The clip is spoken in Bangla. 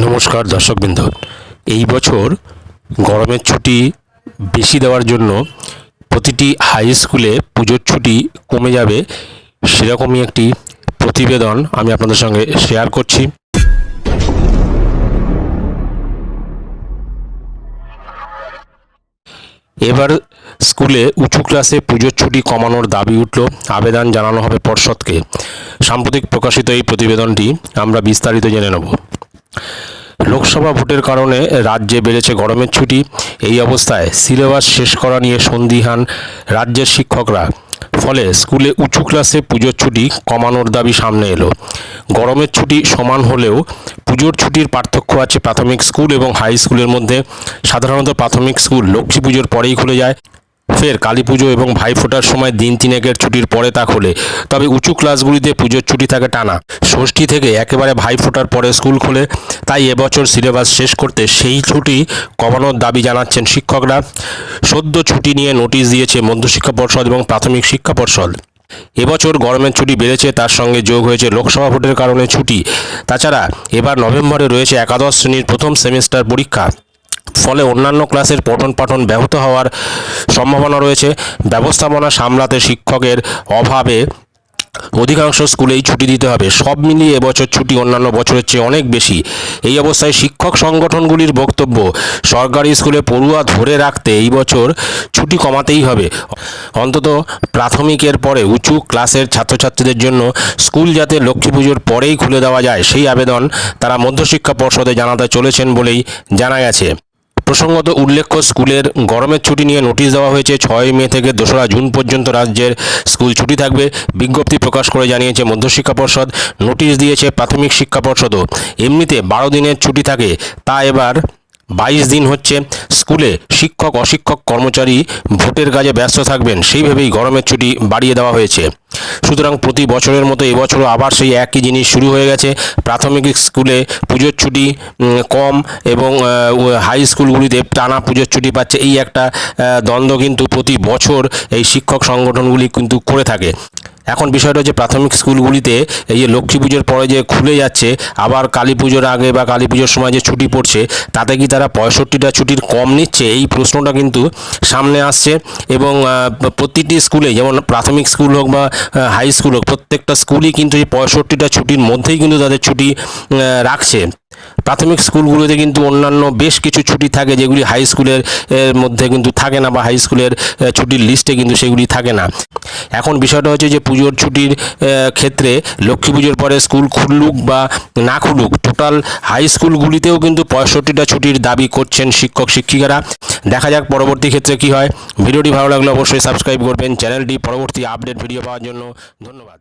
নমস্কার দর্শকবৃন্দ। এই বছর গরমের ছুটি বেশি দেওয়ার জন্য প্রতিটি হাই স্কুলে পুজোর ছুটি কমে যাবে, সেরকমই একটি প্রতিবেদন আমি আপনাদের সঙ্গে শেয়ার করছি। এবার স্কুলে উঁচু ক্লাসে পুজোর ছুটি কমানোর দাবি উঠল, আবেদন জানানো হবে পর্ষদকে। সাম্প্রতিক প্রকাশিত এই প্রতিবেদনটি আমরা বিস্তারিত জেনে নেব। লোকসভা ভোটের কারণে রাজ্যে বেড়েছে গরমের ছুটি। এই অবস্থায় সিলেবাস শেষ করা নিয়ে সন্দিহান রাজ্যের শিক্ষকরা। ফলে স্কুলে উঁচু ক্লাসে পুজোর ছুটি কমানোর দাবি সামনে এলো। গরমের ছুটি সমান হলেও পুজোর ছুটির পার্থক্য আছে প্রাথমিক স্কুল এবং হাই স্কুলের মধ্যে। সাধারণত প্রাথমিক স্কুল লক্ষ্মী পুজোর পরেই খুলে যায়। ফের কালী পুজো এবং ভাইফোঁটার সময় দিন তিনেকের ছুটির পরে তা খোলে। তবে উঁচু ক্লাসগুলিতে পুজোর ছুটি থাকে টানা। ষষ্ঠী থেকে একেবারে ভাইফোঁটার পরে স্কুল খোলে। তাই এবছর সিলেবাস শেষ করতে সেই ছুটি কমানোর দাবি জানাচ্ছেন শিক্ষকরা। সদ্য ছুটি নিয়ে নোটিশ দিয়েছে মধ্যশিক্ষা পর্ষদ এবং প্রাথমিক শিক্ষা পর্ষদ। এবছর গরমের ছুটি বেড়েছে, তার সঙ্গে যোগ হয়েছে লোকসভা ভোটের কারণে ছুটি। তাছাড়া এবার নভেম্বরে রয়েছে একাদশ শ্রেণির প্রথম সেমিস্টার পরীক্ষা। ফলে অন্যান্য ক্লাসের পঠন পাঠন ব্যাহত হওয়ার সম্ভাবনা রয়েছে। ব্যবস্থাপনা সামলাতে শিক্ষকের অভাবে অধিকাংশ স্কুলেই ছুটি দিতে হবে। সব মিলিয়ে এবছর ছুটি অন্যান্য বছরের চেয়ে অনেক বেশি। এই অবস্থায় শিক্ষক সংগঠনগুলির বক্তব্য, সরকারি স্কুলে পড়ুয়া ধরে রাখতে এই বছর ছুটি কমাতেই হবে। অন্তত প্রাথমিকের পরে উঁচু ক্লাসের ছাত্রছাত্রীদের জন্য স্কুল যাতে লক্ষ্মী পুজোর পরেই খুলে দেওয়া যায়, সেই আবেদন তারা মধ্যশিক্ষা পর্ষদে জানাতে চলেছেন বলেই জানা গেছে। প্রসঙ্গত উল্লেখ্য, স্কুলের গরমের ছুটি নিয়ে নোটিশ দেওয়া হয়েছে, ছয় মে থেকে দোসরা জুন পর্যন্ত রাজ্যের স্কুল ছুটি থাকবে। বিজ্ঞপ্তি প্রকাশ করে জানিয়েছে মধ্যশিক্ষা পর্ষদ, নোটিশ দিয়েছে প্রাথমিক শিক্ষা পর্ষদও। এমনিতে বারো দিনের ছুটি থাকে, তা এবার বাইশ দিন হচ্ছে স্কুলে শিক্ষক, অশিক্ষক, কর্মচারী ভোটের কাজে ব্যস্ত থাকবেন। সেই ভেবেই গরমের ছুটি বাড়িয়ে দেওয়া হয়েছে। সুতরাং প্রতি বছরের মতো এবছরও আবার সেই একই জিনিস শুরু হয়ে গেছে। প্রাথমিক স্কুলে পুজোর ছুটি কম এবং হাই স্কুলগুলিতে টানা পুজোর ছুটি পাচ্ছে। এই একটা দ্বন্দ্ব কিন্তু প্রতি বছর এই শিক্ষক সংগঠনগুলি কিন্তু করে থাকে। এখন বিষয়টা হচ্ছে প্রাথমিক স্কুলগুলিতে এই যে লক্ষ্মী পুজোর পরে যে খুলে যাচ্ছে, আবার কালী পুজোর আগে বা কালী পুজোর সময় যে ছুটি পড়ছে, তাতে কি তারা পঁয়ষট্টিটা ছুটির কম নিচ্ছে? এই প্রশ্নটা কিন্তু সামনে আসছে এবং প্রতিটি স্কুলে, যেমন প্রাথমিক স্কুল হোক বা হাই স্কুল হোক, প্রত্যেকটা স্কুলই কিন্তু এই পঁয়ষট্টিটা ছুটির মধ্যেই কিন্তু তাদের ছুটি রাখছে। প্রাথমিক স্কুলগুলোতে কিন্তু অন্যান্য বেশ কিছু ছুটি থাকে, যেগুলি হাই স্কুলের মধ্যে কিন্তু থাকে না বা হাই স্কুলের ছুটির লিস্টে কিন্তু সেগুলি থাকে না। এখন বিষয়টা হচ্ছে যে পুজোর ছুটির ক্ষেত্রে লক্ষ্মী পুজোর পরে স্কুল খুলুক বা না খুলুক টোটাল হাই স্কুলগুলিতেও কিন্তু পঁয়ষট্টিটা ছুটির দাবি করছেন শিক্ষক, শিক্ষিকারা। দেখা যাক পরবর্তী ক্ষেত্রে কি হয়। ভিডিওটি ভালো লাগলে অবশ্যই সাবস্ক্রাইব করবেন। চ্যানেলটি পরবর্তী আপডেট ভিডিও পাওয়ার জন্য ধন্যবাদ।